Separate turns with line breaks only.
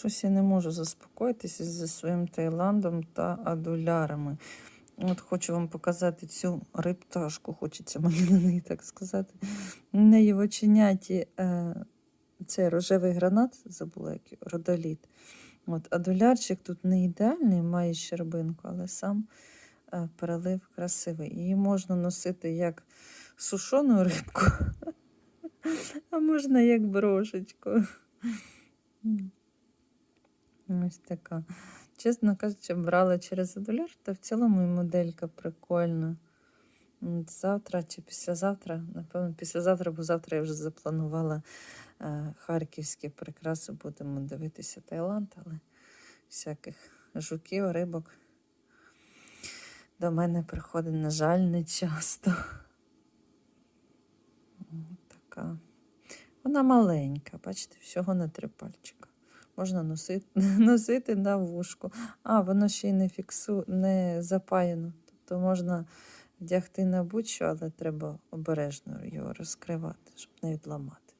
Щось я не можу заспокоїтися зі своїм Таїландом та адулярами. От хочу вам показати цю рипташку, хочеться мені на неї так сказати. В неї в оченяті е, цей рожевий гранат, забула який, родоліт. От, адулярчик тут не ідеальний, має щербинку, але сам е, перелив красивий. Її можна носити як сушену рибку, а можна як брошечку. Ось така. Чесно кажучи, брала через адуляр, та в цілому і моделька прикольна. Завтра чи післязавтра, напевно, післязавтра, бо завтра я вже запланувала е, харківські прикраси. Будемо дивитися Таїланд, але всяких жуків, рибок до мене приходить, на жаль, не часто. Така. Вона маленька, бачите, всього на три пальчика. Можна носити, носити на вушку. А, воно ще й не фіксу, не запаяно. Тобто можна вдягти на будь-що, але треба обережно його розкривати, щоб не відламати.